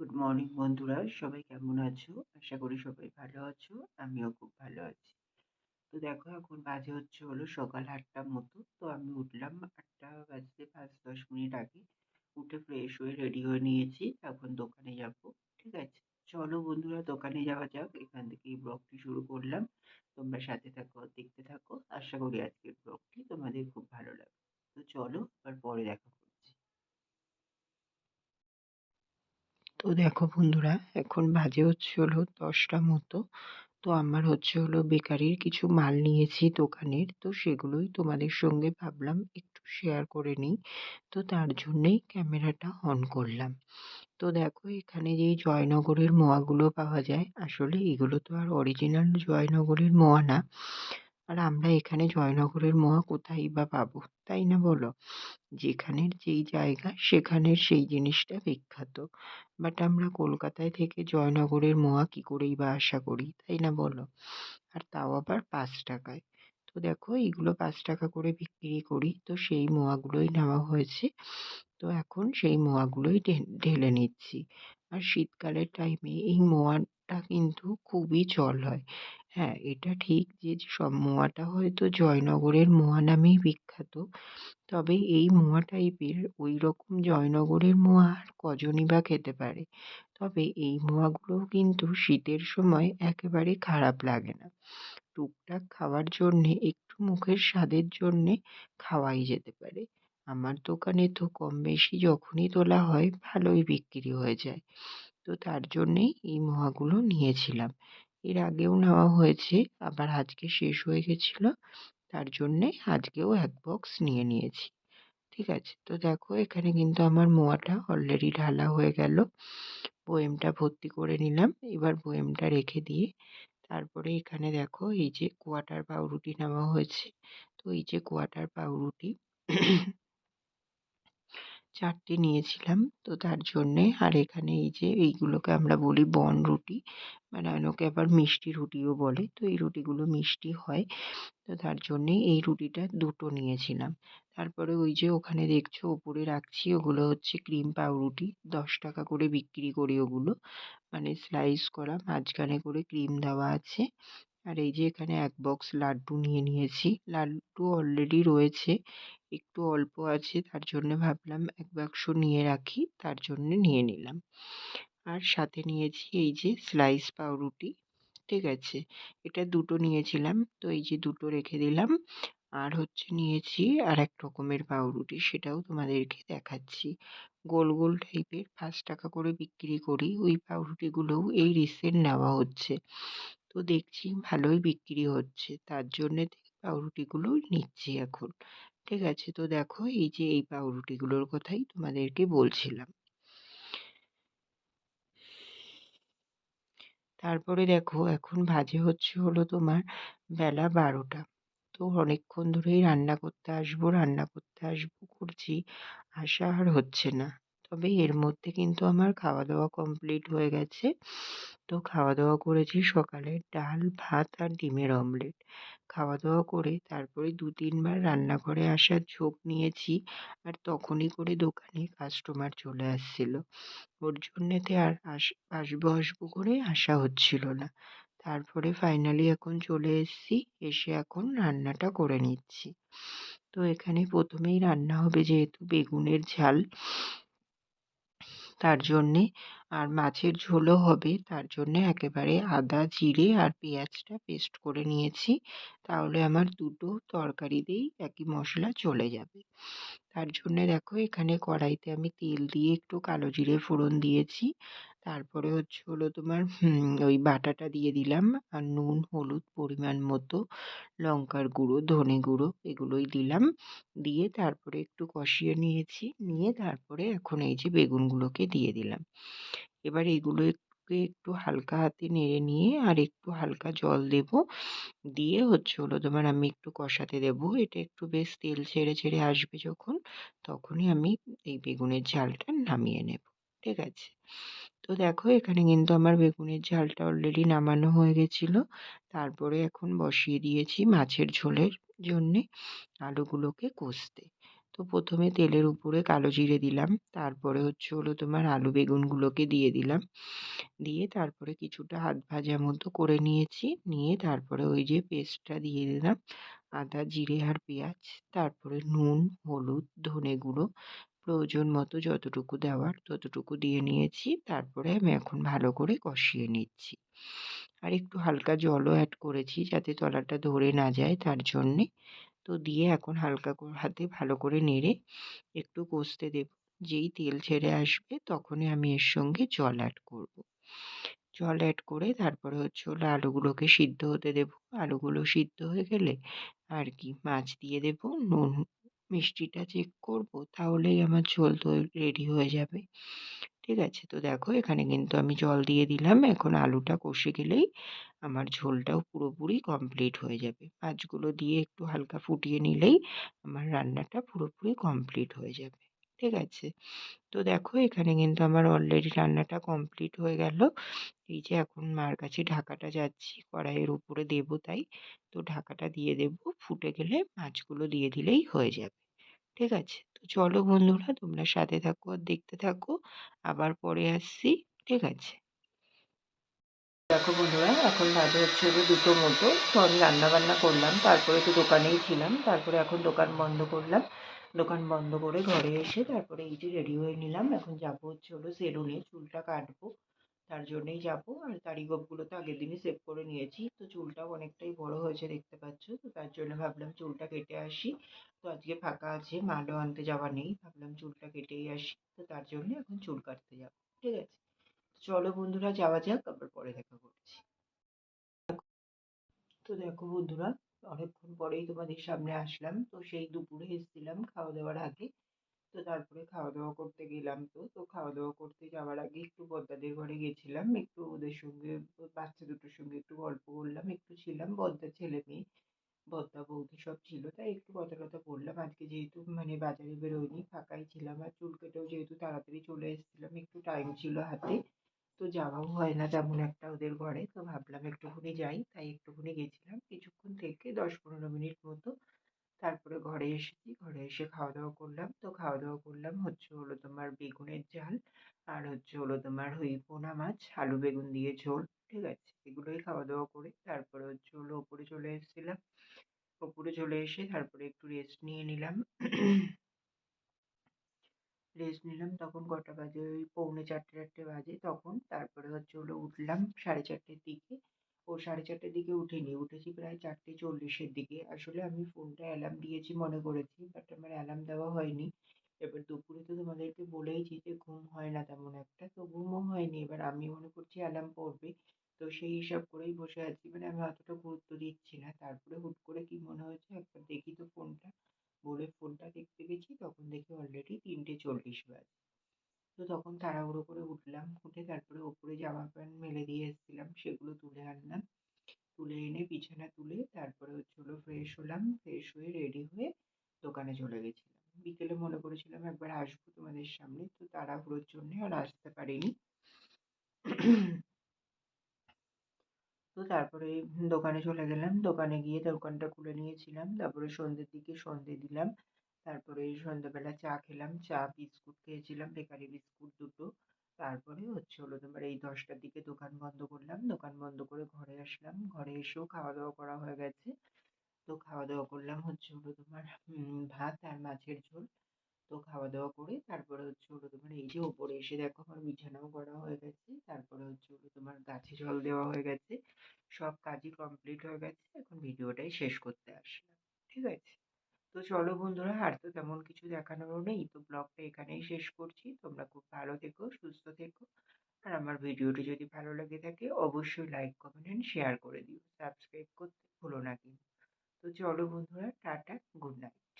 Good morning বন্ধুরা। সবাই কেমন আছো? আশা করি সবাই ভালো আছো। আমিও খুব ভালো আছি। তো দেখো, এখন বাজে হচ্ছে হলো সকাল আটটার মতো। তো আমি উঠলাম আটটা বাজতে পাঁচ দশ মিনিট আগে। উঠে ফ্রেশ হয়ে রেডি হয়ে নিয়েছি। এখন দোকানে যাব, ঠিক আছে? চলো বন্ধুরা, দোকানে যাওয়া যাক। এখান থেকে এই ব্লগটি শুরু করলাম। তোমরা সাথে থাকো, দেখতে থাকো। আশা করি আজকের ব্লগটি তোমাদের খুব ভালো লাগবে। তো চলো আর পরে দেখা তো দেখো বন্ধুরা, এখন বাজে হচ্ছে হলো দশটা মতো। তো আমার হচ্ছে হলো বেকারির কিছু মাল নিয়েছি দোকানের, তো সেগুলোই তোমাদের সঙ্গে ভাবলাম একটু শেয়ার করে নিই। তো তার জন্যেই ক্যামেরাটা অন করলাম। তো দেখো এখানে যেই জয়নগরের মোয়াগুলো পাওয়া যায়, আসলে এগুলো তো আর অরিজিনাল জয়নগরের মোয়া না। আর আমরা এখানে জয়নগরের মোয়া কোথায় বা পাবো, তাই না বলো? যেখানের যেই জায়গা, সেখানের সেই জিনিসটা বিখ্যাত। বাট আমরা কলকাতায় থেকে জয়নগরের মোয়া কী করেই বা আশা করি, তাই না বলো? আর তাও আবার পাঁচ টাকায়। তো দেখো, এইগুলো পাঁচ টাকা করে বিক্রি করি, তো সেই মোয়াগুলোই নেওয়া হয়েছে। তো এখন সেই মোয়াগুলোই ঢেলে নিচ্ছি। আর শীতকালের টাইমে এই মোয়াটা কিন্তু খুবই চল হয়। হ্যাঁ এটা ঠিক যে সব মোয়াটা হয়তো জয়নগরের মোয়া নামেই বিখ্যাত। তবে এই মোয়া টাইপের ওই রকম জয়নগরের মোয়া আর কজনই বা খেতে পারে। তবে এই মোয়াগুলোও কিন্তু শীতের সময় একেবারে খারাপ লাগে না। টুকটাক খাওয়ার জন্যে, একটু মুখের স্বাদের জন্যে খাওয়াই যেতে পারে। আমার দোকানে তো কম বেশি যখনই তোলা হয়, ভালোই বিক্রি হয়ে যায়। তো তার জন্যেই এই মোয়াগুলো নিয়েছিলাম। এর আগেও নেওয়া হয়েছে। আবার আজকে শেষ হয়ে গেছিল। তার জন্যে আজকেও এক বক্স নিয়ে নিয়েছি। ঠিক আছে? তো দেখো, এখানে কিন্তু আমার মোয়াটা অলরেডি ঢালা হয়ে গেল। বয়েমটা ভর্তি করে নিলাম। এবার বয়েমটা রেখে দিয়ে তারপরে এখানে দেখো, এই যে কোয়াটার পাউরুটি নেওয়া হয়েছে। তো এই যে কোয়াটার পাউরুটি চারটে নিয়েছিলাম। তো তার জন্যে আর এখানে এই যে এইগুলোকে আমরা বলি বন রুটি। মানে অনেকে আবার মিষ্টি রুটিও বলে। তো এই রুটিগুলো মিষ্টি হয়। তো তার জন্যেই এই রুটিটা দুটো নিয়েছিলাম। তারপরে ওই যে ওখানে দেখছ ওপরে রাখছি ওগুলো হচ্ছে ক্রিম পাউরুটি। দশ টাকা করে বিক্রি করি ওগুলো। মানে স্লাইস করা। মাঝখানে করে ক্রিম দেওয়া আছে। আর এই যে এখানে এক বক্স লাড্ডু নিয়ে নিয়েছি। লাড্ডু অলরেডি রয়েছে। একটু অল্প আছে, তার জন্যে ভাবলাম এক বাক্স নিয়ে রাখি, তার জন্যে নিয়ে নিলাম। আর সাথে নিয়েছি এই যে স্লাইস পাউরুটি, ঠিক আছে? এটা দুটো নিয়েছিলাম, তো এই যে দুটো রেখে দিলাম। আর হচ্ছে নিয়েছি আর এক রকমের পাউরুটি, সেটাও তোমাদেরকে দেখাচ্ছি। গোল গোল টাইপের পাঁচ টাকা করে বিক্রি করি, ওই পাউরুটিগুলোও এই রিসেন্ট নেওয়া হচ্ছে। তো দেখছি ভালোই বিক্রি হচ্ছে, তার জন্যে পাউরুটিগুলো নিচ্ছি এখন। ঠিক আছে। তো দেখো, এই যে এই পাউরুটিগুলোর কথাই তোমাদেরকে বলছিলাম। তারপরে দেখো, এখন ভাজে হচ্ছে হলো তোমার বেলা বারোটা। তো অনেকক্ষণ ধরেই রান্না করতে আসব, রান্না করতে আসব, করছি আসা আর হচ্ছে না। তবে এর মধ্যে কিন্তু আমার খাওয়া দাওয়া কমপ্লিট হয়ে গেছে। তো খাওয়া দাওয়া করেছি সকালে ডাল, ভাত আর ডিমের অমলেট। খাওয়া দাওয়া করে তারপরে দু তিনবার রান্নাঘরে আসার ঝোঁক নিয়েছি আর তখনই করে দোকানে কাস্টমার চলে আসছিল। ওর জন্যেতে আর আস আসব আসব করে আসা হচ্ছিল না। তারপরে ফাইনালি এখন চলে এসেছি, এসে এখন রান্নাটা করে নিচ্ছি। তো এখানে প্রথমেই রান্না হবে যেহেতু বেগুনের ঝাল। তার জন্যে। আর মাছের ঝোলও হবে, তার জন্যে একেবারে আদা, জিরে আর পেঁয়াজটা পেস্ট করে নিয়েছি। তাহলে আমার দুটো তরকারিতেই একই মশলা চলে যাবে। তার জন্যে দেখো এখানে কড়াইতে আমি তেল দিয়ে একটু কালো জিরে ফোড়ন দিয়েছি। তারপরে হচ্ছে হলো তোমার ওই বাটাটা দিয়ে দিলাম। আর নুন, হলুদ পরিমাণ মতো, লঙ্কার গুঁড়ো, ধনে গুঁড়ো, এগুলোই দিলাম। দিয়ে তারপরে একটু কষিয়ে নিয়েছি। নিয়ে তারপরে এখন এই যে বেগুনগুলোকে দিয়ে দিলাম। এবার এগুলোকে একটু হালকা হাতে নেড়ে নিয়ে আর একটু হালকা জল দেব। দিয়ে হচ্ছে হলো তোমার আমি একটু কষাতে দেবো। এটা একটু বেশ তেল ছেড়ে ছেড়ে আসবে যখন, তখনই আমি এই বেগুনের ঝালটা নামিয়ে নেব। ঠিক আছে? তো দেখো, এখানে কিন্তু আমার বেগুনের ঝালটা অলরেডি নামানো হয়ে গেছিল। তারপরে এখন বসিয়ে দিয়েছি মাছের ঝোলের জন্যে আলুগুলোকে কষতে। তো প্রথমে তেলের উপরে কালো জিরে দিলাম, তারপরে হচ্ছে হলো তোমার আলু বেগুনগুলোকে দিয়ে দিলাম। দিয়ে তারপরে কিছুটা হাত ভাজা মতো করে নিয়েছি, নিয়ে তারপরে ওই যে পেস্টটা দিয়ে দিলাম, আদা, জিরে আর পেঁয়াজ, তারপরে নুন, হলুদ, ধনে গুঁড়ো প্রয়োজন মতো যতটুকু দেওয়ার ততটুকু দিয়ে নিয়েছি। তারপরে আমি এখন ভালো করে কষিয়ে নিচ্ছি। আর একটু হালকা জলও অ্যাড করেছি যাতে তলাটা ধরে না যায় তার জন্যে। তো দিয়ে এখন হালকা হাতে ভালো করে নেড়ে একটু কষতে দেব। যেই তেল ছেড়ে আসবে তখনই আমি এর সঙ্গে জল অ্যাড করব। জল অ্যাড করে তারপরে হচ্ছে হলো আলুগুলোকে সিদ্ধ হতে দেব। আলুগুলো সিদ্ধ হয়ে গেলে আর কি মাছ দিয়ে দেব, নুন মিষ্টিটা চেক করব, তাহলেই আমার ঝোল তো রেডি হয়ে যাবে। ঠিক আছে? তো দেখো, এখানে কিন্তু আমি জল দিয়ে দিলাম। এখন আলুটা কষে গেলেই আমার ঝোলটাও পুরোপুরি কমপ্লিট হয়ে যাবে। মাছগুলো দিয়ে একটু হালকা ফুটিয়ে নিলেই আমার রান্নাটা পুরোপুরি কমপ্লিট হয়ে যাবে। ঠিক আছে? তো দেখো, এখানে কিন্তু আমার অলরেডি রান্নাটা কমপ্লিট হয়ে গেল। এই যে এখন মার কাছে ঢাকাটা যাচ্ছি, কড়াইয়ের উপরে দেবো তাই। তো ঢাকাটা দিয়ে দেব, ফুটে গেলে মাছগুলো দিয়ে দিলেই হয়ে যাবে। ঠিক আছে? তো চলো বন্ধুরা, তোমরা সাথে থাকো আর দেখতে থাকো। আবার পরে আসছি, ঠিক আছে? দেখো বন্ধুরা, এখন বাজে হচ্ছে দুটো মতো। তো আমি রান্না বান্না করলাম, তারপরে তো দোকানেই ছিলাম, তারপরে এখন দোকান বন্ধ করলাম। দোকান বন্ধ করে ঘরে এসে তারপরে এই যে রেডি হয়ে নিলাম। এখন যাব হচ্ছে হলো সেলুনে চুলটা কাটবো। তার জন্যই যাব। আর তারিগপগুলো তো আগের দিনই সেভ করে নিয়েছি। তো চুলটাও অনেকটাই বড় হয়েছে দেখতে পাচ্ছ। তো তার জন্য ভাবলাম চুলটা কেটে আসি। তো আজকে ফাঁকা আছে, মালও আনতে যাওয়া নেই। ভাবলাম চুলটা কেটেই আসি। তো তার জন্য এখন চুল কাটতে যাব। ঠিক আছে? চলো বন্ধুরা, যাওয়া যাক। আবার পরে দেখা করছি। তো দেখো বন্ধুরা অনেকক্ষণ পরেই তোমাদের সামনে আসলাম। তো সেই দুপুরে এসেছিলাম খাওয়া দাওয়ার আগে। তো তারপরে খাওয়া দাওয়া করতে গেলাম তো। তো খাওয়া দাওয়া করতে যাওয়ার আগে একটু বদ্দাদের ঘরে গেছিলাম। একটু ওদের সঙ্গে, বাচ্চা দুটোর সঙ্গে একটু গল্প করলাম। একটু ছিলাম। বদ্দার ছেলে মেয়ে বদ্দা বৌদি সব ছিল। তাই একটু কথা কথা বললাম। আজকে যেহেতু মানে বাজারে বেরোয়নি ফাঁকাই ছিলাম। আর চুল কেটেও যেহেতু তাড়াতাড়ি চলে এসেছিলাম, একটু টাইম ছিল হাতে। তো যাওয়াও হয় না তেমন একটা ওদের ঘরে। তো ভাবলাম একটুখানি যাই, তাই একটুখানি গেছিলাম। কিছুক্ষণ থেকে দশ পনেরো মিনিট মতো তারপরে ঘরে এসেছি। ঘরে এসে খাওয়া দাওয়া করলাম। তো খাওয়া দাওয়া করলাম হচ্ছে হলো তোমার বেগুনের ঝাল আর হচ্ছে হলো তোমার ওই পোনা মাছ, আলু বেগুন দিয়ে ঝোল, ঠিক আছে? এগুলোই খাওয়া দাওয়া করে তারপরে হচ্ছে হলো ওপরে চলে এসেছিলাম। ওপরে চলে এসে তারপরে একটু রেস্ট নিয়ে নিলাম। রেস্ট নিলাম, তখন কটা বাজে? ওই পৌনে চারটে চারটে বাজে। তখন তারপরে হচ্ছে হলো উঠলাম সাড়ে চারটের দিকে। ও সাড়ে চারটের দিকে উঠিনি। উঠেছি প্রায় চারটে চল্লিশের দিকে। আসলে আমি ফোনটা অ্যালার্ম দিয়েছি, মনে করেছি বাট আমার অ্যালার্ম দেওয়া হয়নি। এবার দুপুরে তো তোমাদেরকে বলেইছি যে ঘুম হয় না তেমন একটা, তো ঘুমও হয়নি। এবার আমি মনে করছি অ্যালার্ম পড়বে। তো সেই হিসাব করেই বসে আছি। মানে আমি অতটা গুরুত্ব দিচ্ছি না। তারপরে হুট করে কি মনে হয়েছে? একবার দেখি তো ফোনটা বলে ফোনটা দেখতে গেছি, তখন দেখি অলরেডি তিনটে চল্লিশ বাজে। তো তখন তাড়াহুড়ো করে উঠলাম, উঠে তারপরে ওপরে জামা প্যান্ট মেলে দিয়ে এসেছিলাম, সেগুলো তুলে আনলাম। তুলে এনে বিছানা তুলে তারপরে হচ্ছে হলো ফ্রেশ হলাম ফ্রেশ হয়ে রেডি হয়ে দোকানে চলে গেছিলাম। বিকেলে মনে করেছিলাম একবার আসব তোমাদের সামনে, তো তাড়াহুড়োর জন্যে আর আসতে পারিনি। তো তারপরে দোকানে চলে গেলাম। দোকানে গিয়ে দোকানটা খুলে নিয়েছিলাম। তারপরে সন্ধ্যের দিকে সন্ধে দিলাম। তারপরে সন্ধ্যেবেলা চা খেলাম। চা, বিস্কুট খেয়েছিলাম, বেকারি বিস্কুট দুটো। তারপরে হচ্ছে হলো তোমার এই দশটার দিকে দোকান বন্ধ করলাম। দোকান বন্ধ করে ঘরে আসলাম। ঘরে এসেও খাওয়া দাওয়া করা হয়ে গেছে। তো খাওয়া দাওয়া করলাম হচ্ছে হলো তোমার ভাত আর মাছের ঝোল। তো খাওয়া দাওয়া করে তারপরে হচ্ছে হলো তোমার এই যে ওপরে এসে দেখো আমার বিছানাও করা হয়ে গেছে, তারপরে হচ্ছে হলো তোমার গাছে জল দেওয়া হয়ে গেছে, সব কাজই কমপ্লিট হয়ে গেছে, এখন ভিডিওটাই শেষ করতে আসলাম, ঠিক আছে? তো চলো বন্ধুরা, আর তো তেমন কিছু দেখানোরও নেই, তো ব্লগটা এখানেই শেষ করছি, তোমরা খুব ভালো থেকো, সুস্থ থেকো, আর আমার ভিডিওটি যদি ভালো লেগে থাকে, অবশ্যই লাইক কমেন্ট অ্যান্ড শেয়ার করে দিও সাবস্ক্রাইব করতে ভুলো না কিন্তু। তো চলো বন্ধুরা, টাটা গুড নাইট